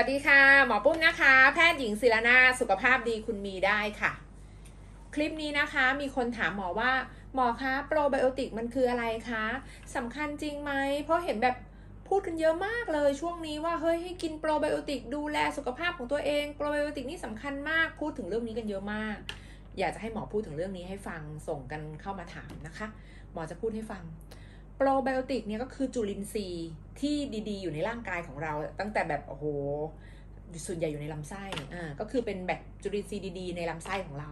วัสดีค่ะ หมอปุ้มนะคะ แพทย์หญิงศิรนาสุขภาพดีคุณมีได้ค่ะ คลิปนี้นะคะมีคนถามหมอว่า หมอคะโปรไบโอติกมันคืออะไรคะสำคัญจริงไหม เพราะเห็นแบบพูดกันเยอะมากเลยช่วงนี้ว่าเฮ้ยให้กินโปรไบโอติกดูแลสุขภาพของตัวเองโปรไบโอติกนี่สำคัญมากพูดถึงเรื่องนี้กันเยอะมาก อยากจะให้หมอพูดถึงเรื่องนี้ให้ฟังส่งกันเข้ามาถามนะคะ หมอจะพูดให้ฟัง โปรไบโอติกเนี่ยก็คือจุลินทรีย์ที่ดีๆ อยู่ในร่างกายของเรา ตั้งแต่แบบโอ้โหส่วนใหญ่อยู่ในลำไส้อ่าก็คือเป็นแบบจุลินทรีย์ดีๆ ในลำไส้ของเรา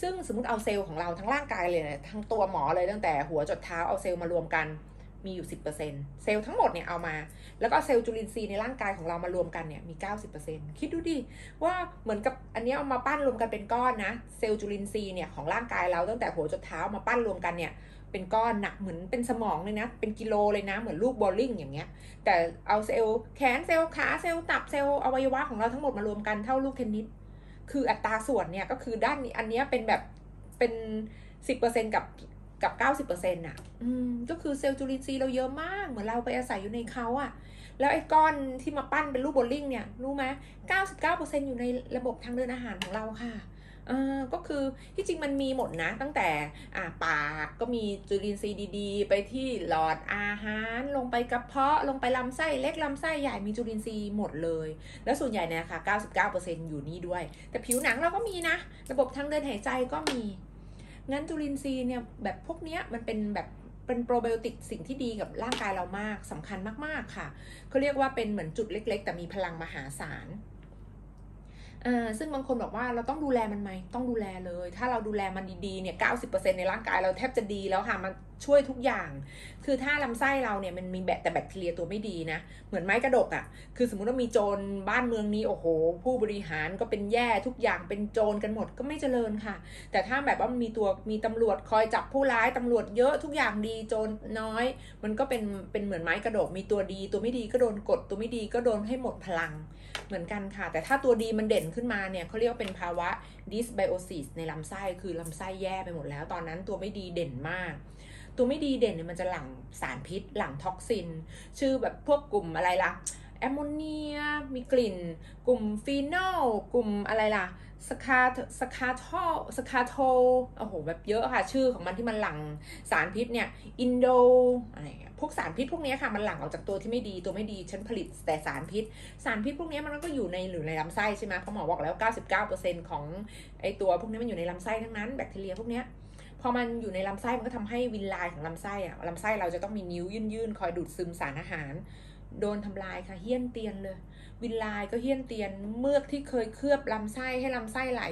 ซึ่งสมมติเอาเซลล์ของเราทั้งร่างกายเลยนะทั้งตัวหมอเลยตั้งแต่หัวจดเท้าเอาเซลล์มารวมกันมีอยู่ 10%เซลล์ทั้งหมดเนี่ยเอามา แล้วก็เซลล์จุลินทรีย์ในร่างกายของเรามารวมกันเนี่ยมี 90%คิดดูดิว่าเหมือนกับอันนี้เอามาปั้นรวมกันเป็นก้อนนะ เซลล์จุลินทรีย์เนี่ยของร่างกายเราตั้งแต่หัวจดเท้ามาปั้นรวมกันเนี่ย เป็นก้อนหนักเหมือนเป็นสมองเลยนะ เป็นกิโลเลยนะ เหมือนลูกบอลลิงอย่างเงี้ย แต่เอาเซลล์แขนเซลล์ขาเซลล์ตับเซลล์อวัยวะของเราทั้งหมดมารวมกันเท่าลูกเทนนิส คืออัตราส่วนเนี่ยก็คือด้านนี้อันเนี้ยเป็นแบบเป็นสิบเปอร์เซ็นกับกับเก้าสิบเปอร์เซ็นต์อะ อืม ก็คือเซลล์จุลินทรีย์เราเยอะมาก เหมือนเราไปอาศัยอยู่ในเขาอะ แล้วไอ้ก้อนที่มาปั้นเป็นลูกโบอลลิงเนี่ย รู้ไหมเก้าสิบเก้าเปอร์เซ็นอยู่ในระบบทางเดินอาหารของเราค่ะ เออก็คือที่จริงมันมีหมดนะ ตั้งแต่อ่าปากก็มีจุลินทรีย์ดีๆ ไปที่หลอดอาหาร ลงไปกระเพาะลงไปลำไส้เล็กลำไส้ใหญ่มีจุลินทรีย์หมดเลย แล้วส่วนใหญ่เนี่ยค่ะ 99%อยู่นี่ด้วย แต่ผิวหนังเราก็มีนะ ระบบทางเดินหายใจก็มี งั้นจุลินทรีย์เนี่ยแบบพวกเนี้ยมันเป็นแบบเป็นโปรไบโอติกสิ่งที่ดีกับร่างกายเรามากสำคัญมากๆค่ะเขาเรียกว่าเป็นเหมือนจุดเล็ก ๆ แต่มีพลังมหาศาล อ่าซึ่งบางคนบอกว่าเราต้องดูแลมันไหมต้องดูแลเลย ถ้าเราดูแลมันดีๆเนี่ย90%ในร่างกายเราแทบจะดีแล้วค่ะมันช่วยทุกอย่าง คือถ้าลำไส้เราเนี่ยมันมีแบคแต่แบคทีเรียตัวไม่ดีนะ เหมือนไม้กระดกอะ่ะ คือสมมติว่ามีโจรบ้านเมืองนี้โอ้โห ผู้บริหารก็เป็นแย่ทุกอย่างเป็นโจรกันหมดก็ไม่เจริญค่ะ แต่ถ้าแบบว่ามีตัวมีตำรวจคอยจับผู้ร้ายตำรวจเยอะทุกอย่างดีโจรน้อย มันก็เป็นเป็นเหมือนไม้กระดกมีตัวดี ตัวไม่ดีก็โดนกดตัวไม่ดีก็โดนให้หมดพลัง เหมือนกันค่ะ แต่ถ้าตัวดีมันเด่นขึ้นมาเนี่ยเขาเรียกว่าเป็นภาวะ dysbiosis ในลำไส้คือลำไส้แย่ไปหมดแล้ว ตอนนั้นตัวไม่ดีเด่นมาก ตัวไม่ดีเด่นเนี่ยมันจะหลั่งสารพิษ หลั่งท็อกซิน ชื่อแบบพวกกลุ่มอะไรล่ะ แอมโมเนีย มีกลิ่น กลุ่มฟีนอล กลุ่มอะไรล่ะ สคาสคาทอสคาโทโอ้โห แบบเยอะค่ะ ชื่อของมันที่มันหลั่งสารพิษเนี่ย อินโดอะไรพวกสารพิษพวกนี้ค่ะ มันหลั่งออกจากตัวที่ไม่ดี ตัวไม่ดี ฉันผลิตแต่สารพิษ สารพิษพวกนี้มันก็อยู่ในหรือในลำไส้ใช่ไหมเพราหมอบอกแล้ว 99%ของไอตัวพวกนี้มันอยู่ในลำไส้ทั้งนั้น แบคทีเรียพวกนี้พอมันอยู่ในลำไส้มันก็ทำให้วินไลน์ของลำไส้อะลำไส้เราจะต้องมีนิ้วยื่นๆคอยดูดซึมสารอาหาร โดนทำลายค่ะเฮี้ยนเตียนเลย วินไลก็เฮี้ยนเตียนเมือกที่เคยเคลือบลำไส้ให้ลำไส้ไหล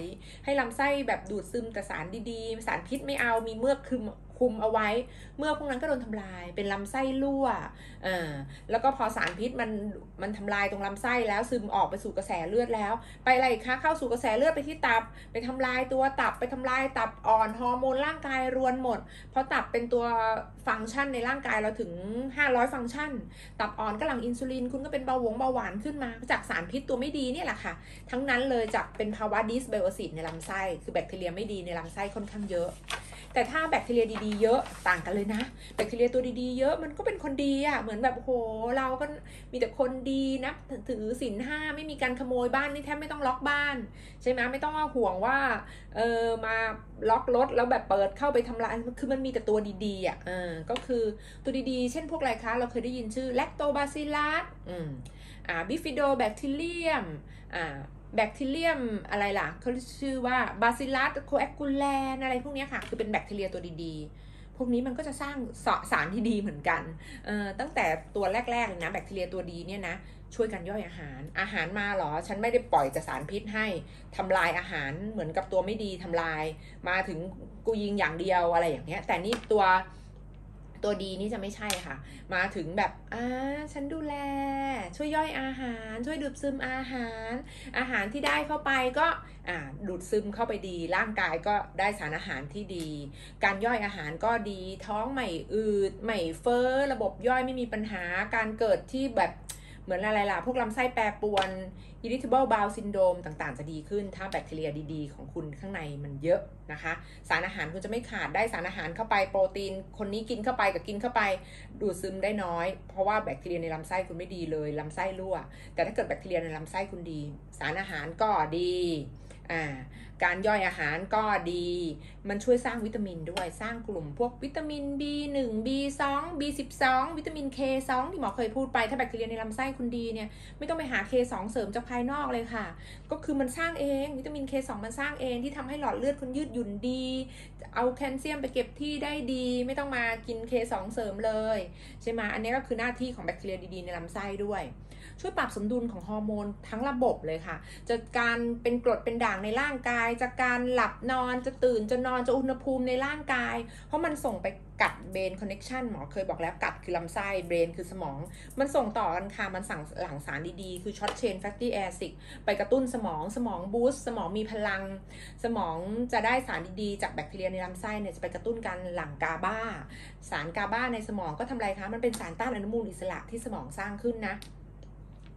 ให้ลำไส้แบบดูดซึมแต่สารดีๆ สารพิษไม่เอามีเมือกคุม คุมเอาไว้ เมื่อพวกนั้นก็โดนทำลาย เป็นลำไส้รั่วแล้วก็พอสารพิษมันมันทำลายตรงลำไส้แล้วซึมออกไปสู่กระแสเลือดแล้ว ไปอะไรคะเข้าสู่กระแสเลือดไปที่ตับ ไปทำลายตัวตับไปทำลายตับอ่อนฮอร์โมนร่างกายรวนหมด เพราะตับเป็นตัวฟังก์ชันในร่างกายเราถึง 500 ฟังก์ชัน ตับอ่อนก็หลั่งอินซูลินคุณก็เป็นเบาหวงเบาหวานขึ้นมา จากสารพิษตัวไม่ดีเนี่ยแหละค่ะ ทั้งนั้นเลยจากเป็นภาวะดิสไบโอซิสในลำไส้ คือแบคทีเรียไม่ดีในลำไส้ค่อนข้างเยอะ แต่ถ้าแบคทีเรียดีๆเยอะต่างกันเลยนะ แบคทีเรียตัวดีๆเยอะมันก็เป็นคนดีอะเหมือนแบบโหเราก็มีแต่คนดีนะถือศีลห้าไม่มีการขโมยบ้านนี่แทบไม่ต้องล็อกบ้าน ใช่ไหมไม่ต้องว่าห่วงว่าเออมาล็อกรถแล้วแบบเปิดเข้าไปทำลายคือมันมีแต่ตัวดีๆอะเออก็คือตัวดีๆ เช่นพวกอะไรคะ เราเคยได้ยินชื่อแลคโตบาซิลัสอืมอ่าบิฟิโดแบคทีเรียมอ่า แบคทีเรียมอะไรล่ะเขาชื่อว่าบาซิลัสโคแอคูแลนอะไรพวกนี้ค่ะ คือเป็นแบคทีเรียตัวดีๆ พวกนี้มันก็จะสร้างสสารที่ดีเหมือนกันเอ่อตั้งแต่ตัวแรกๆเลยนะแบคทีเรียตัวดีเนี่ยนะช่วยกันย่อยอาหาร อาหารมาเหรอ ฉันไม่ได้ปล่อยแต่สารพิษให้ทำลายอาหารเหมือนกับตัวไม่ดีทำลาย มาถึงกูยิงอย่างเดียวอะไรอย่างเงี้ย แต่นี่ตัว ตัวดีนี่จะไม่ใช่ค่ะ มาถึงแบบอ่าฉันดูแล ช่วยย่อยอาหาร ช่วยดูดซึมอาหาร อาหารที่ได้เข้าไปก็อ่าดูดซึมเข้าไปดี ร่างกายก็ได้สารอาหารที่ดี การย่อยอาหารก็ดีท้องไม่อืดไม่เฟ้อระบบย่อยไม่มีปัญหาการเกิดที่แบบ เหมือนอะไรล่ะ พวกลำไส้แปรปรวน irritable bowel syndrome ต่างๆ จะดีขึ้น ถ้าแบคทีเรียดี ๆ ของคุณข้างในมันเยอะนะคะ สารอาหารคุณจะไม่ขาดได้สารอาหารเข้าไปโปรตีน คนนี้กินเข้าไปกับกินเข้าไป ดูดซึมได้น้อย เพราะว่าแบคทีเรียในลำไส้คุณไม่ดีเลยลำไส้รั่ว แต่ถ้าเกิดแบคทีเรียในลำไส้คุณดี สารอาหารก็ดีอ่า การย่อยอาหารก็ดี มันช่วยสร้างวิตามินด้วย สร้างกลุ่มพวกวิตามิน B1 B2 B12 วิตามิน K2 ที่หมอเคยพูดไป ถ้าแบคทีเรียในลำไส้คุณดีเนี่ย ไม่ต้องไปหา K2 เสริมจากภายนอกเลยค่ะ ก็คือมันสร้างเอง วิตามิน K2 มันสร้างเองที่ทำให้หลอดเลือดคุณยืดหยุ่นดี เอาแคลเซียมไปเก็บที่ได้ดี ไม่ต้องมากิน K2 เสริมเลย ใช่ไหมอันนี้ก็คือหน้าที่ของแบคทีเรียดีๆในลำไส้ด้วย ช่วยปรับสมดุลของฮอร์โมนทั้งระบบเลยค่ะ จะการเป็นกรดเป็นด่างในร่างกายจะการหลับนอนจะตื่นจะนอนจะอุณหภูมิในร่างกาย เพราะมันส่งไปกัดเบรนคอนเน็ชันหมอเคยบอกแล้วกัดคือลำไส้เบรนคือสมอง มันส่งต่อกันค่ะ มันสั่งหลั่งสารดีๆ คือช็อตเชนแฟตตี้แอซิดไปกระตุ้นสมองสมองบูสต์สมองมีพลัง สมองจะได้สารดีๆ จากแบคทีเรียในลำไส้เนี่ยจะไปกระตุ้นการหลั่งกาบาสารกาบาในสมองก็ทำไรคะมันเป็นสารต้านอนุมูลอิสระที่สมองสร้างขึ้นนะ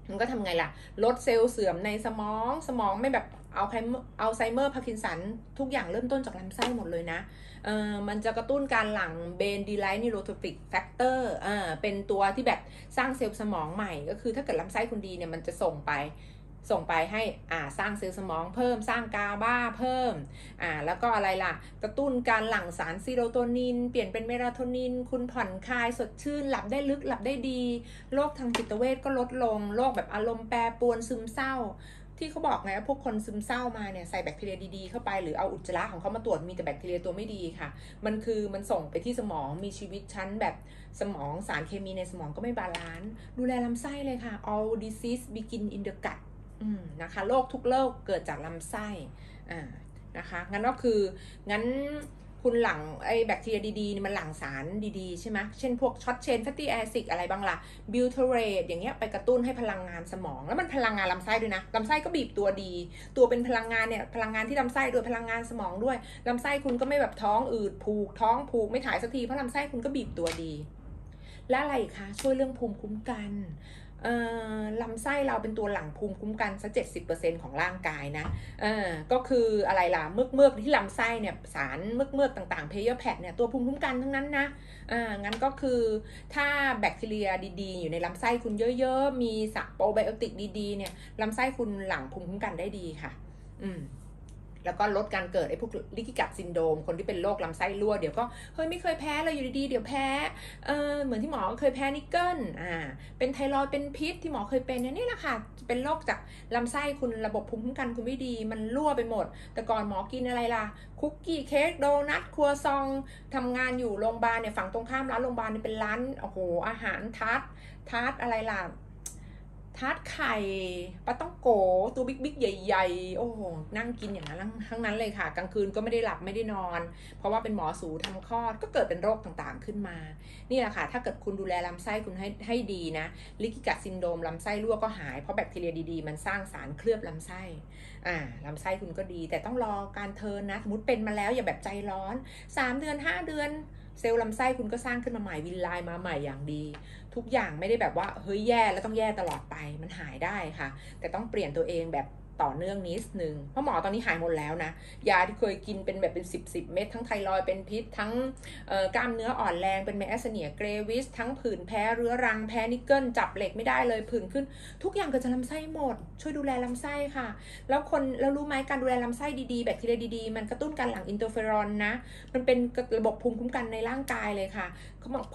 มันก็ทำไงล่ะ ลดเซลล์เสื่อมในสมองสมองไม่แบบเอาไคเอาไซเมอร์พาร์กินสัน ทุกอย่างเริ่มต้นจากลำไส้หมดเลยนะเออมันจะกระตุ้นการหลั่งเบนดีไลท์นิโรโทฟิกแฟกเตอร์อ่าเป็นตัวที่แบบสร้างเซลล์สมองใหม่ ก็คือถ้าเกิดลำไส้คุณดีเนี่ยมันจะส่งไป ส่งไปให้อ่าสร้างเซลล์สมองเพิ่มสร้างกาบาเพิ่มอ่าแล้วก็อะไรล่ะ กระตุ้นการหลั่งสารซีโรโทนิน เปลี่ยนเป็นเมลาโทนิน คุณผ่อนคลายสดชื่น หลับได้ลึกหลับได้ดีโรคทางจิตเวชก็ลดลงโรคแบบอารมณ์แปรปรวนซึมเศร้า ที่เขาบอกไงว่าพวกคนซึมเศร้ามาเนี่ยใส่แบคทีเรียดีๆเข้าไปหรือเอาอุจจาระของเขามาตรวจมีแต่แบคทีเรียตัวไม่ดีค่ะ มันคือมันส่งไปที่สมองมีชีวิตชั้นแบบสมองสารเคมีในสมองก็ไม่บาลานซ์ดูแลลำไส้เลยค่ะ all disease begin in the gut นะคะโรคทุกโรคเกิดจากลำไส้อ่านะคะงั้นก็คืองั้นคุณหลังไอแบคทีเรียดีๆ มันหลั่งสารดีๆ ใช่ไหมเช่นพวกช็อตเชนแฟตตี้แอซิดอะไรบ้างล่ะบิวเทเรตอย่างเงี้ยไปกระตุ้นให้พลังงานสมอง แล้วมันพลังงานลำไส้ด้วยนะลำไส้ก็บีบตัวดี ตัวเป็นพลังงานเนี่ยพลังงานที่ลำไส้ด้วยพลังงานสมองด้วยลำไส้คุณก็ไม่แบบท้องอืดผูกท้องผูกไม่ถ่ายสักทีเพราะลำไส้คุณก็บีบตัวดี และอะไรคะช่วยเรื่องภูมิคุ้มกัน ลำไส้เราเป็นตัวหลั่งภูมิคุ้มกันสักเจ็ดสิบเปอร์เซ็นของร่างกายนะเออก็คืออะไรล่ะเมือกเมือกที่ลำไส้เนี่ยสารเมือกเมือกต่างๆเพเยอร์แพดเนี่ยตัวภูมิคุ้มกันทั้งนั้นนะอ่างั้นก็คือถ้าแบคทีเรียดีๆ อยู่ในลำไส้คุณเยอะๆ มีสารโปรไบโอติกดีๆเนี่ยลำไส้คุณหลั่งภูมิคุ้มกันได้ดีค่ะ อืม แล้วก็ลดการเกิดไอ้พวกลิกิกัดซินโดม คนที่เป็นโรคลำไส้รั่วเดี๋ยวก็เฮ้ยไม่เคยแพ้เลยอยู่ดีๆเดี๋ยวแพ้เออเหมือนที่หมอเคยแพ้นิกเกิลอ่าเป็นไทรอยเป็นพิษที่หมอเคยเป็นเนี่ยนี่แหละค่ะเป็นโรคจากลำไส้คุณระบบภูมิคุ้มกันคุณไม่ดี มันรั่วไปหมด แต่ก่อนหมอกินอะไรล่ะ คุกกี้เค้กโดนัทครัวซองทำงานอยู่โรงพยาบาลเนี่ยฝั่งตรงข้ามร้านโรงพยาบาลเนี่ยเป็นร้านโอ้โหอาหารทัดทัดอะไรล่ะ ทาร์ตไข่ปลาต้องโกตัวบิ๊กบิ๊กใหญ่ ๆ โอ้โห นั่งกินอย่างนั้นทั้งนั้นเลยค่ะ กลางคืนก็ไม่ได้หลับไม่ได้นอน เพราะว่าเป็นหมอสูทำคลอดก็เกิดเป็นโรคต่างๆขึ้นมา นี่แหละค่ะ ถ้าเกิดคุณดูแลลำไส้คุณให้ให้ดีนะ ลิกิกัดซินโดมลำไส้รั่วก็หาย เพราะแบคทีเรียดีๆ มันสร้างสารเคลือบลำไส้ อ่าลำไส้คุณก็ดี แต่ต้องรอการเทินนะ สมมติเป็นมาแล้วอย่าแบบใจร้อน 3 เดือน 5 เดือน เซลล์ลำไส้คุณก็สร้างขึ้นมาใหม่วินไลน์มาใหม่อย่างดี ทุกอย่างไม่ได้แบบว่าเฮ้ยแย่แล้วต้องแย่ตลอดไปมันหายได้ค่ะ แต่ต้องเปลี่ยนตัวเองแบบ ต่อเนื่องนิดนึงเพราะหมอตอนนี้หายหมดแล้วนะ ยาที่เคยกินเป็นแบบเป็น 10บสเม็ดทั้งไทรอยเป็นพิษ ทั้งกล้ามเนื้ออ่อนแรงเป็นแมสเนียเกรวิส ทั้งผื่นแพ้เรื้อรังแพ้นิกเกิลจับเหล็กไม่ได้เลยผื่นขึ้น ทุกอย่างเกิดจากลำไส้หมด ช่วยดูแลลำไส้ค่ะ แล้วคนแล้วรู้ไหมการดูแลลำไส้ดีๆ แบคทีเรียดีๆ มันกระตุ้นการหลั่งอินเตอร์เฟอรอนนะมันเป็นระบบภูมิคุ้มกันในร่างกายเลยค่ะ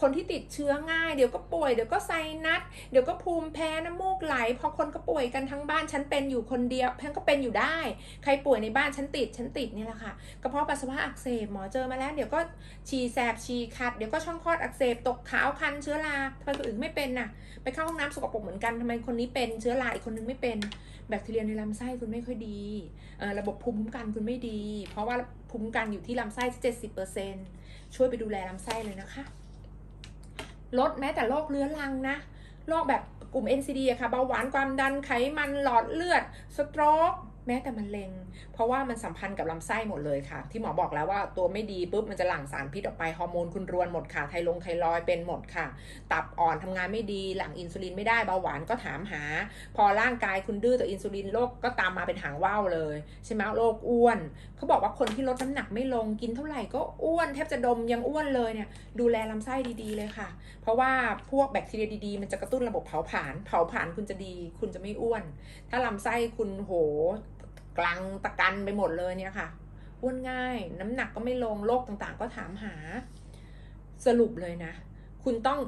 คนที่ติดเชื้อง่ายเดี๋ยวก็ป่วยเดี๋ยวก็ไซนัสเดี๋ยวก็ภูมิแพ้น้ำมูกไหลพอคนก็ป่วยกันทั้งบ้านฉันเป็นอยู่คนเดียวฉันก็เป็นอยู่ได้ ใครป่วยในบ้านฉันติดฉันติดนี่แหละค่ะกระเพาะปัสสาวะอักเสบหมอเจอมาแล้วเดี๋ยวก็ฉี่แสบฉี่ขัดเดี๋ยวก็ช่องคลอดอักเสบตกขาวคันเชื้อราทำไมคนอื่นไม่เป็นน่ะไปเข้าห้องน้ำสกปรกเหมือนกันทำไมคนนี้เป็นเชื้อราอีกคนนึงไม่เป็นแบคทีเรียในลำไส้คุณไม่ค่อยดีระบบภูมิคุ้มกันคุณไม่ดี เพราะว่าภูมิคุ้มกันอยู่ที่ลำไส้เจ็ดสิบเปอร์เซ็นช่วยไปดูแลลำไส้เลยนะคะ ลดแม้แต่โรคเรื้อรังนะโรคแบบกลุ่ม NCD อะค่ะเบาหวานความดันไขมันหลอดเลือดสโตรก แม้แต่มะเร็งเพราะว่ามันสัมพันธ์กับลำไส้หมดเลยค่ะ ที่หมอบอกแล้วว่าตัวไม่ดีปุ๊บมันจะหลั่งสารพิษออกไปฮอร์โมนคุณรวนหมดค่ะไทลงไทรอยเป็นหมดค่ะ ตับอ่อนทำงานไม่ดีหลั่งอินซูลินไม่ได้เบาหวานก็ถามหา พอร่างกายคุณดื้อต่ออินซูลินโรคก็ตามมาเป็นหางว่าวเลยใช่ไหมโรคอ้วนเขาบอกว่าคนที่ลดน้ำหนักไม่ลงกินเท่าไหร่ก็อ้วนแทบจะดมยังอ้วนเลยเนี่ยดูแลลำไส้ดีๆเลยค่ะ เพราะว่าพวกแบคทีเรียดีๆ มันจะกระตุ้นระบบเผาผลาญเผาผลาญคุณจะดี คุณจะไม่อ้วน ถ้าลำไส้คุณโห กลังตะกันไปหมดเลยเนี่ยค่ะอ้วนง่าย น้ำหนักก็ไม่ลงโรคต่างๆ ก็ถามหา สรุปเลยนะ คุณต้อง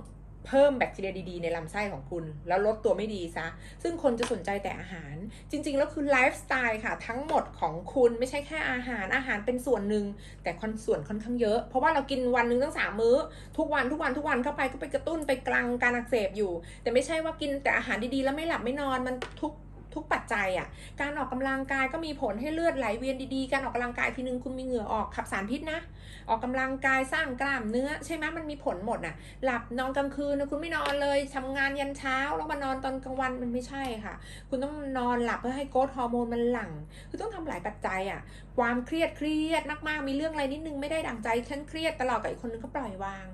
เพิ่มแบคทีเรียดีๆ ในลำไส้ของคุณ แล้วลดตัวไม่ดีซะ ซึ่งคนจะสนใจแต่อาหาร จริง ๆ แล้วคือไลฟ์สไตล์ค่ะ ทั้งหมดของคุณไม่ใช่แค่อาหารอาหารเป็นส่วนหนึ่ง แต่คอนส่วนค่อนข้างเยอะ เพราะว่าเรากินวันหนึ่งตั้งสามมื้อ ทุกวันทุกวันทุกวันเข้าไปก็ไปกระตุ้นไปกลังการอักเสบอยู่ แต่ไม่ใช่ว่ากินแต่อาหารดีๆ แล้วไม่หลับไม่นอนมันทุก ทุกปัจจัยอะ การออกกำลังกายก็มีผลให้เลือดไหลเวียนดีๆ การออกกำลังกายทีนึงคุณมีเหงื่อออกขับสารพิษนะ ออกกำลังกายสร้างกล้ามเนื้อใช่ไหมมันมีผลหมดน่ะ หลับนอนกลางคืนนะคุณไม่นอนเลยทำงานยันเช้าแล้วมานอนตอนกลางวันมันไม่ใช่ค่ะ คุณต้องนอนหลับเพื่อให้โกรทฮอร์โมนมันหลั่ง คือต้องทำหลายปัจจัยอะ ความเครียดเครียดมากๆ มีเรื่องอะไรนิดนึงไม่ได้ดังใจฉันเครียดตลอดกับอีกคนนึงก็ปล่อยวาง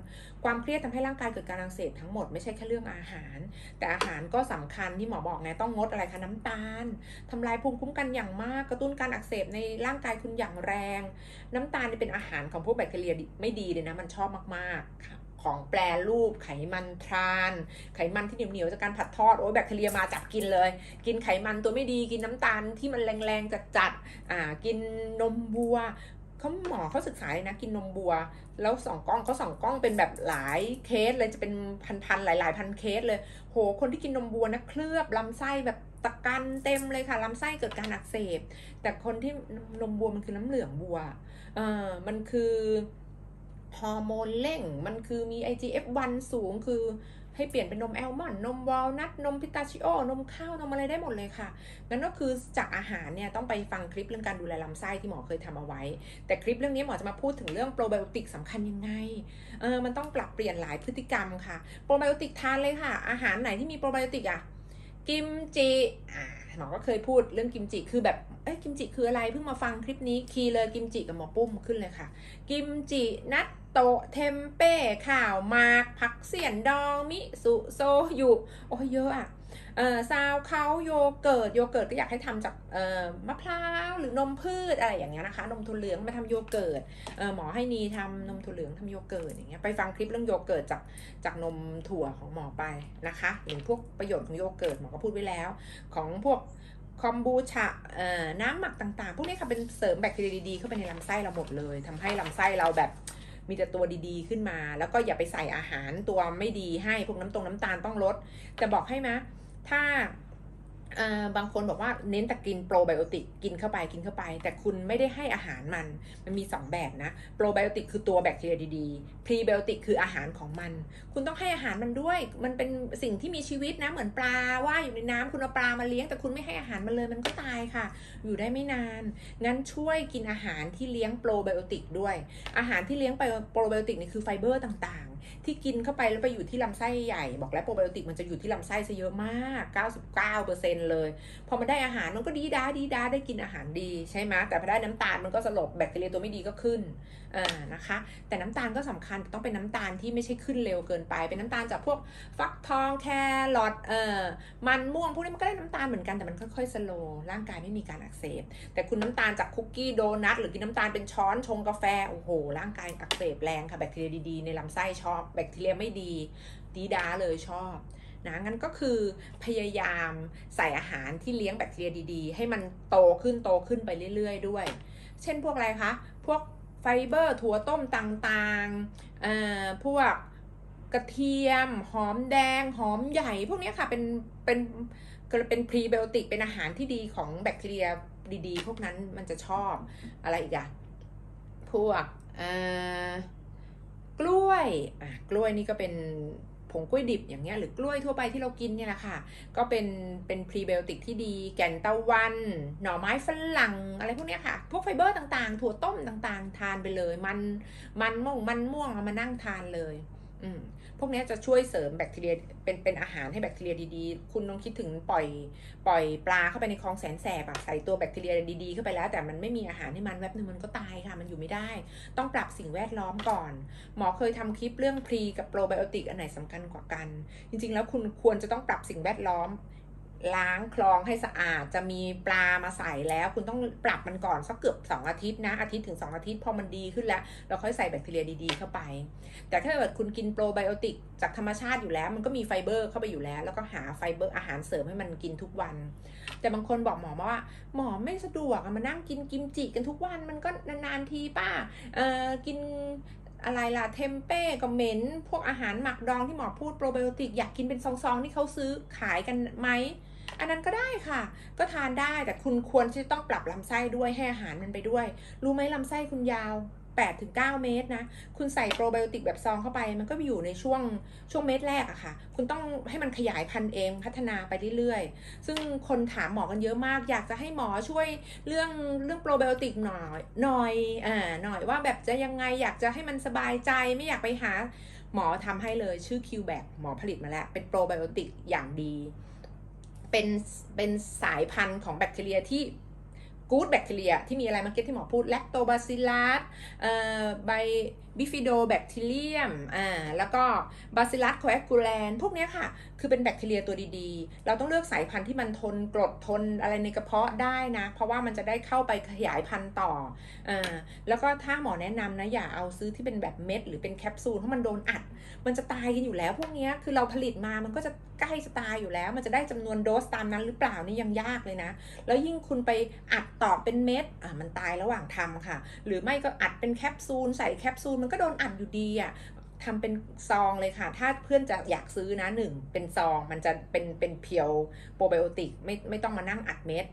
ความเครียดทำให้ร่างกายเกิดการอักเสบทั้งหมดไม่ใช่แค่เรื่องอาหาร แต่อาหารก็สำคัญที่หมอบอกไงต้องงดอะไรคะน้ำตาลทำลายภูมิคุ้มกันอย่างมากกระตุ้นการอักเสบในร่างกายคุณอย่างแรง น้ำตาลเป็นอาหารของพวกแบคทีเรียไม่ดีเลยนะมันชอบมากๆค่ะของแปรรูปไขมันทราน ไขมันที่เหนียวๆจากการผัดทอดโอ้ยแบคทีเรียมาจับกินเลย กินไขมันตัวไม่ดีกินน้ำตาลที่มันแรงๆจัดๆอ่ากินนมวัว เขาหมอเขาศึกษาเลยนะกินนมบัว แล้วสองกล้องเขาสองกล้องเป็นแบบหลายเคสเลยจะเป็นพันๆหลาย ๆ พันเคสเลย โห คนที่กินนมบัวนะเคลือบลำไส้แบบตะกันเต็มเลยค่ะลำไส้เกิดการอักเสบ แต่คนที่นมบัวมันคือน้ำเหลืองบัวเออมันคือฮอร์โมนเร่งมันคือมี IGF-1 สูงคือ ให้เปลี่ยนเป็นนมแอลมอนด์นมวอลนัทนมพิตาชิโอ นมข้าวนมอะไรได้หมดเลยค่ะงั้นก็คือจากอาหารเนี่ยต้องไปฟังคลิปเรื่องการดูแลลำไส้ที่หมอเคยทำเอาไว้ แต่คลิปเรื่องนี้หมอจะมาพูดถึงเรื่องโปรไบโอติกสำคัญยังไงเออมันต้องปรับเปลี่ยนหลายพฤติกรรมค่ะโปรไบโอติกทานเลยค่ะ อาหารไหนที่มีโปรไบโอติกอะกิมจิหมอก็เคยพูดเรื่องกิมจิคือแบบ เอ้ยกิมจิคืออะไรเพิ่งมาฟังคลิปนี้คีเลยกิมจิกับหมอปุ้มขึ้นเลยค่ะ กิมจินัต โตเทมเป้ข่าวมากผักเสียนดองมิสุโซยุโอ้เยอะอะเออซาวเขาโยเกิร์ตโยเกิร์ตก็อยากให้ทำจากเอ่อมะพร้าวหรือนมพืชอะไรอย่างเงี้ยนะคะนมถั่วเหลืองมาทำโยเกิร์ตเออหมอให้นีทำนมถั่วเหลืองทำโยเกิร์ตอย่างเงี้ยไปฟังคลิปเรื่องโยเกิร์ตจากจากนมถั่วของหมอไปนะคะหรือพวกประโยชน์ของโยเกิร์ตหมอก็พูดไว้แล้ว ของพวกคอมบูชาเอ่อน้ำหมักต่างๆ พวกนี้ค่ะเป็นเสริมแบคทีเรียดีๆเข้าไปในลำไส้เราหมดเลยทำให้ลำไส้เราแบบ มีแต่ตัวดีๆขึ้นมา แล้วก็อย่าไปใส่อาหารตัวไม่ดีให้พวกน้ำตรงน้ำตาลต้องลด แต่บอกให้นะถ้า บางคนบอกว่าเน้นแต่กินโปรไบโอติกกินเข้าไปกินเข้าไป แต่คุณไม่ได้ให้อาหารมัน มันมี 2 แบบนะ โปรไบโอติกคือตัวแบคทีเรียดีๆพรีไบโอติกคืออาหารของมัน คุณต้องให้อาหารมันด้วย มันเป็นสิ่งที่มีชีวิตนะ เหมือนปลาว่ายอยู่ในน้ำคุณเอาปลามาเลี้ยงแต่คุณไม่ให้อาหารมันเลยมันก็ตายค่ะ อยู่ได้ไม่นาน งั้นช่วยกินอาหารที่เลี้ยงโปรไบโอติกด้วย อาหารที่เลี้ยงไปโปรไบโอติกนี่คือไฟเบอร์ต่างๆที่กินเข้าไปแล้วไปอยู่ที่ลำไส้ใหญ่บอกแล้วโปรไบโอติกมันจะอยู่ที่ลำไส้ซะเยอะมาก 99%เลย พอมันได้อาหารมันก็ดีด้าดีด้าได้กินอาหารดีใช่ไหมแต่พอได้น้ำตาลมันก็สลบแบคทีเรียตัวไม่ดีก็ขึ้นอ่านะคะ แต่น้ำตาลก็สำคัญต้องเป็นน้ำตาลที่ไม่ใช่ขึ้นเร็วเกินไป เป็นน้ำตาลจากพวกฟักทองแครอทเอ่อมันม่วงพวกนี้มันก็ได้น้ำตาลเหมือนกันแต่มันค่อยๆสโลร่างกายไม่มีการอักเสบ แต่คุณน้ำตาลจากคุกกี้โดนัทหรือกินน้ำตาลเป็นช้อนชงกาแฟโอ้โห ร่างกายอักเสบแรงค่ะแบคทีเรียดีๆในลำไส้ชอบแบคทีเรียไม่ดีดีดาเลยชอบนะงั้นก็คือพยายามใส่อาหารที่เลี้ยงแบคทีเรียดีๆ ให้มันโตขึ้นโตขึ้นไปเรื่อย ๆ ด้วย เช่นพวกอะไรคะ พวก ไฟเบอร์ถั่วต้มต่างๆอ่อพวกกระเทียม หอมแดง หอมใหญ่ พวกนี้ค่ะ เป็น เป็น เป็นพรีไบโอติก เป็นอาหารที่ดีของแบคทีเรียดีๆ พวกนั้นมันจะชอบอะไรอีกอะพวกอ่อกล้วยอะกล้วยนี่ก็เป็น ผงกล้วยดิบอย่างเงี้ยหรือกล้วยทั่วไปที่เรากินเนี่ยแหละค่ะ ก็เป็นเป็นพรีไบโอติกที่ดี แก่นตะวัน หน่อไม้ฝรั่งอะไรพวกเนี้ยค่ะ พวกไฟเบอร์ต่างๆ ถั่วต้มต่างๆ ทานไปเลย มันมันม่วงมันม่วงเอามานั่งทานเลย อืม พวกนี้จะช่วยเสริมแบคทีเรียเป็นเป็นอาหารให้แบคทีเรียดีๆ คุณลองคิดถึงปล่อยปล่อยปลาเข้าไปในคลองแสนแสบอะใส่ตัวแบคทีเรียดีๆเข้าไปแล้ว แต่มันไม่มีอาหารให้มันแวบนึงมันก็ตายค่ะ มันอยู่ไม่ได้ ต้องปรับสิ่งแวดล้อมก่อน หมอเคยทำคลิปเรื่องพรีกับโปรไบโอติกอันไหนสำคัญกว่ากัน จริงๆ แล้วคุณควรจะต้องปรับสิ่งแวดล้อม ล้างคลองให้สะอาดจะมีปลามาใส่แล้ว คุณต้องปรับมันก่อนสักเกือบ 2 อาทิตย์นะ อาทิตย์ถึง 2 อาทิตย์พอมันดีขึ้นแล้ว เราค่อยใส่แบคทีเรียดีๆเข้าไป แต่ถ้าเกิดคุณกินโปรไบโอติกจากธรรมชาติอยู่แล้ว มันก็มีไฟเบอร์เข้าไปอยู่แล้ว แล้วก็หาไฟเบอร์อาหารเสริมให้มันกินทุกวัน แต่บางคนบอกหมอมาว่า หมอไม่สะดวกมานั่งกินกิมจิกันทุกวันมันก็นานๆทีป้าเออกินอะไรล่ะเทมเป้ก็เหม็น พวกอาหารหมักดองที่หมอพูดโปรไบโอติกอยากกินเป็นซองๆที่เขาซื้อขายกันไหม อันนั้นก็ได้ค่ะ ก็ทานได้แต่คุณควรที่ต้องปรับลำไส้ด้วยให้อาหารมันไปด้วย รู้ไหมลำไส้คุณยาว8ถึง9เมตรนะ คุณใส่โปรไบโอติกแบบซองเข้าไป มันก็อยู่ในช่วงช่วงเม็ดแรกอะค่ะ คุณต้องให้มันขยายพันธุ์เองพัฒนาไปเรื่อยๆ ซึ่งคนถามหมอกันเยอะมาก อยากจะให้หมอช่วยเรื่องเรื่องโปรไบโอติกหน่อยหน่อยอ่าหน่อยว่าแบบจะยังไงอยากจะให้มันสบายใจไม่อยากไปหาหมอทำให้เลยชื่อ q b a c หมอผลิตมาแล้ว เป็นโปรไบโอติกอย่างดี เป็นเป็นสายพันธุ์ของแบคทีเรียที่กู๊ดแบคทีเรียที่มีอะไรเมื่อกี้ที่หมอพูดแลคโตบาซิลัสเอ่อไบ บิฟิโดแบคทีเรียมอ่าแล้วก็บาซิลัสโคแอคูแลนพวกเนี้ยค่ะ คือเป็นแบคทีเรียตัวดีๆ เราต้องเลือกสายพันธุ์ที่มันทนกรดทนอะไรในกระเพาะได้นะ เพราะว่ามันจะได้เข้าไปขยายพันธุ์ต่ออ่าแล้วก็ถ้าหมอแนะนำนะอย่าเอาซื้อที่เป็นแบบเม็ด หรือเป็นแคปซูลเพราะมันโดนอัด มันจะตายกันอยู่แล้ว พวกเนี้ยคือเราผลิตมามันก็จะใกล้จะตายอยู่แล้ว มันจะได้จำนวนโดสตามนั้นหรือเปล่านี่ยังยากเลยนะ แล้วยิ่งคุณไปอัดต่อเป็นเม็ดอะมันตายระหว่างทำค่ะ หรือไม่ก็อัดเป็นแคปซูลใส่แคปซูลมันก็โดนอัดอยู่ดีอะทำเป็นซองเลยค่ะ ถ้าเพื่อนจะอยากซื้อนะหนึ่งเป็นซองมันจะเป็นเป็นเพียวโปรไบโอติกไม่ไม่ต้องมานั่งอัดเม็ด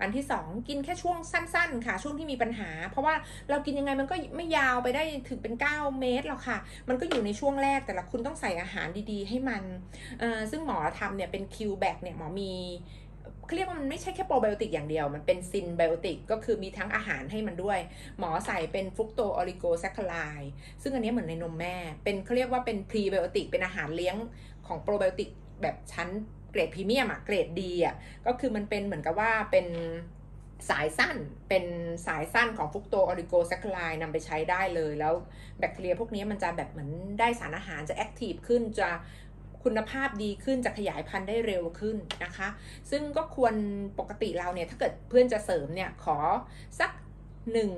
อันที่ 2 กินแค่ช่วงสั้นๆ ค่ะ ช่วงที่มีปัญหา เพราะว่าเรากินยังไงมันก็ไม่ยาวไปได้ถึงเป็น 9 เมตรหรอกค่ะ มันก็อยู่ในช่วงแรกแต่ละคุณต้องใส่อาหารดีๆ ให้มัน ซึ่งหมอทำเนี่ยเป็นคิวแบกเนี่ยหมอมี เขาเรียกว่ามันไม่ใช่แค่โปรไบโอติกอย่างเดียว มันเป็นซินไบโอติกก็คือมีทั้งอาหารให้มันด้วย หมอใส่เป็นฟรุกโตออริโกแซคคลายซึ่งอันนี้เหมือนในนมแม่ เป็นเขาเรียกว่าเป็นพรีไบโอติกเป็นอาหารเลี้ยงของโปรไบโอติกแบบชั้นเกรดพรีเมียมอะเกรดดีอะก็คือมันเป็นเหมือนกับว่าเป็นสายสั้นเป็นสายสั้นของฟุกโตออริโกแซคคลายนำไปใช้ได้เลย แล้วแบคทีเรียพวกนี้มันจะแบบเหมือนได้สารอาหารจะแอคทีฟขึ้นจะ คุณภาพดีขึ้นจะขยายพันธุ์ได้เร็วขึ้นนะคะ ซึ่งก็ควรปกติเราเนี่ยถ้าเกิดเพื่อนจะเสริมเนี่ยขอสัก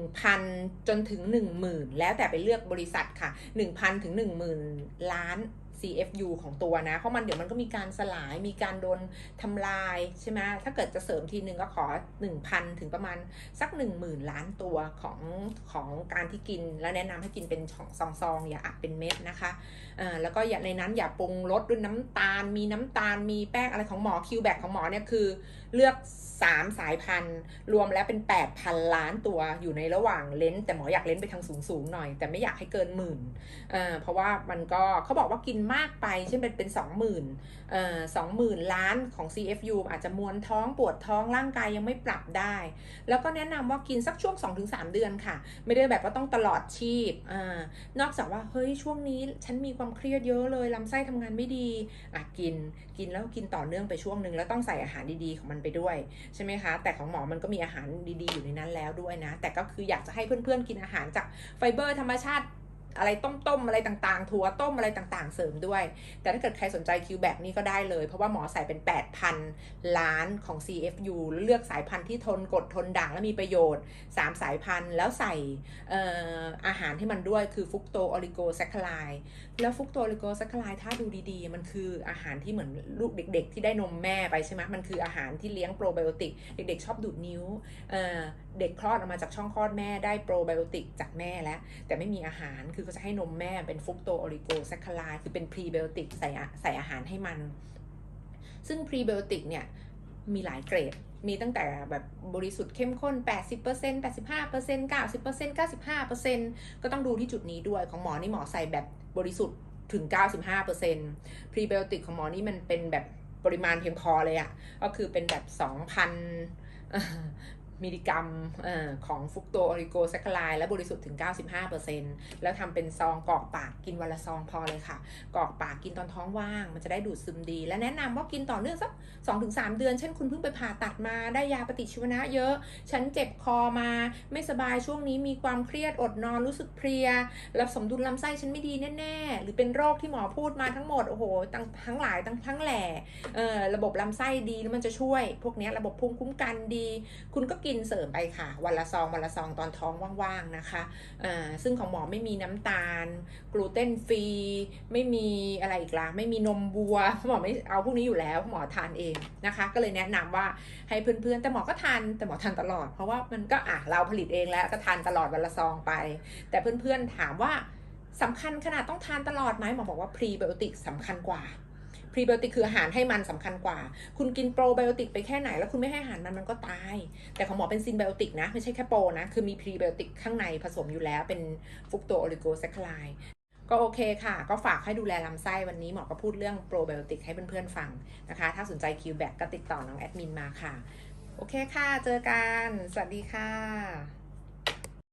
1,000 จนถึง 10,000 แล้วแต่ไปเลือกบริษัทค่ะ 1,000 ถึง 10,000 ล้าน CFU ของตัวนะ เพราะมันเดี๋ยวมันก็มีการสลายมีการโดนทำลายใช่ไหมถ้าเกิดจะเสริมทีหนึ่งก็ขอ 1,000 ถึงประมาณสัก 10,000 ล้านตัวของของการที่กิน แล้วแนะนำให้กินเป็นซองซองๆอย่าอัดเป็นเม็ดนะคะอ่าแล้วก็อย่าในนั้นอย่าปรุงรสด้วยน้ำตาล มีน้ำตาลมีแป้งอะไรของหมอคิวแบกของหมอเนี่ยคือ เลือก 3 สายพันธุ์ รวมแล้วเป็น 8,000 ล้านตัวอยู่ในระหว่างเลนส์แต่หมออยากเลนส์ไปทางสูงๆหน่อย แต่ไม่อยากให้เกินหมื่นอ่าเพราะว่ามันก็เขาบอกว่ากินมากไปเช่นเป็นเป็น20,000เอ่อ20,000ล้านของ CFU อาจจะมวนท้องปวดท้องร่างกายยังไม่ปรับได้ แล้วก็แนะนำว่ากินสักช่วง 2-3 เดือนค่ะ ไม่ได้แบบว่าต้องตลอดชีพอ่านอกจากว่าเฮ้ยช่วงนี้ฉันมีความเครียดเยอะเลยลำไส้ทำงานไม่ดีอะกินกินแล้วกินต่อเนื่องไปช่วงหนึ่งแล้วต้องใส่อาหารดีๆของมันไปด้วยใช่ไหมคะแต่ของหมอมันก็มีอาหารดีๆอยู่ในนั้นแล้วด้วยนะ แต่ก็คืออยากจะให้เพื่อนๆกินอาหารจากไฟเบอร์ธรรมชาติอะไรต้มๆอะไรต่างๆ ถั่วต้มอะไรต่างๆ เสริมด้วย แต่ถ้าเกิดใครสนใจคิวแบบนี้ก็ได้เลย เพราะว่าหมอใส่เป็น 8,000 ล้านของ CFU เลือกสายพันธุ์ที่ทนกดทนด่างและมีประโยชน์ 3 สายพันธุ์แล้วใส่อออาหารให้มันด้วยคือฟุกโตออริโกแซคคลาย แล้วฟุกโตออริโกแซคคลายถ้าดูดีๆ มันคืออาหารที่เหมือนลูกเด็ก ๆ ที่ได้นมแม่ไปใช่ไหมมันคืออาหารที่เลี้ยงโปรไบโอติก เด็ก ๆ ชอบดูดนิ้วเเด็กคลอดออกมาจากช่องคลอดแม่ได้โปรไบโอติกจากแม่แล้ว แต่ไม่มีอาหารคือเขาจะให้นมแม่เป็นฟุกโตออริโกแซคคลายคือเป็นพรีไบโอติกใส่อะใส่อาหารให้มัน ซึ่งพรีไบโอติกเนี่ยมีหลายเกรดมีตั้งแต่แบบบริสุทธิ์เข้มข้น 80% 85% 90% 95%ก็ต้องดูที่จุดนี้ด้วยของหมอนี่หมอใส่แบบ บริสุทธิ์ถึง 95%พรีไบโอติกของหมอนี่มันเป็นแบบปริมาณเพียงพอเลยอะก็คือเป็นแบบ 2,000 มิลลิกรัมอของฟุกโตโอริโกแซคคลายและบริสุทธิ์ถึง 95%แล้วทำเป็นซองกรอกปากกินวันละซองพอเลยค่ะ กรอกปากกินตอนท้องว่าง มันจะได้ดูดซึมดี และแนะนำว่ากินต่อเนื่องสัก 2-3 เดือน เช่นคุณเพิ่งไปผ่าตัดมาได้ยาปฏิชีวนะเยอะ ฉันเจ็บคอมา ไม่สบายช่วงนี้มีความเครียดอดนอนรู้สึกเพลียแล้วสมดุลลำไส้ฉันไม่ดีแน่ๆ หรือเป็นโรคที่หมอพูดมาทั้งหมดโอ้โหทั้งทั้งหลายทั้งทั้งแหล่ระบบลำไส้ดีแล้วมันจะช่วย พวกนี้ระบบภูมิคุ้มกันดี คุณก็กินเสริมไปค่ะ วันละซองวันละซองตอนท้องว่างๆนะคะซึ่งของหมอไม่มีน้ำตาล กลูเตนฟรี ไม่มีอะไรอีกละไม่มีนมวัวหมอไม่เอาพวกนี้อยู่แล้วหมอทานเองนะคะ ก็เลยแนะนำว่าให้เพื่อนๆ แต่หมอก็ทานแต่หมอทานตลอด เพราะว่ามันก็อะเราผลิตเองแล้วก็ทานตลอดวันละซองไป แต่เพื่อนๆถามว่าสำคัญขนาดต้องทานตลอดไหมหมอบอกว่าพรีไบโอติกสำคัญกว่า รีไบโอติกคืออาหารให้มันสำคัญกว่า คุณกินโปรไบโอติกไปแค่ไหน แล้วคุณไม่ให้อาหารมันมันก็ตาย แต่ของหมอเป็นซินไบโอติกนะ ไม่ใช่แค่โปรนะ คือมีพรีไบโอติกข้างในผสมอยู่แล้วเป็นฟุกโตโอลิโกแซคคลายก็โอเคค่ะ ก็ฝากให้ดูแลลำไส้วันนี้หมอก็พูดเรื่องโปรไบโอติกให้เพื่อนๆฟังนะคะ ถ้าสนใจคิวแบกก็ติดต่อน้องแอดมินมาค่ะ โอเคค่ะ เจอกัน สวัสดีค่ะ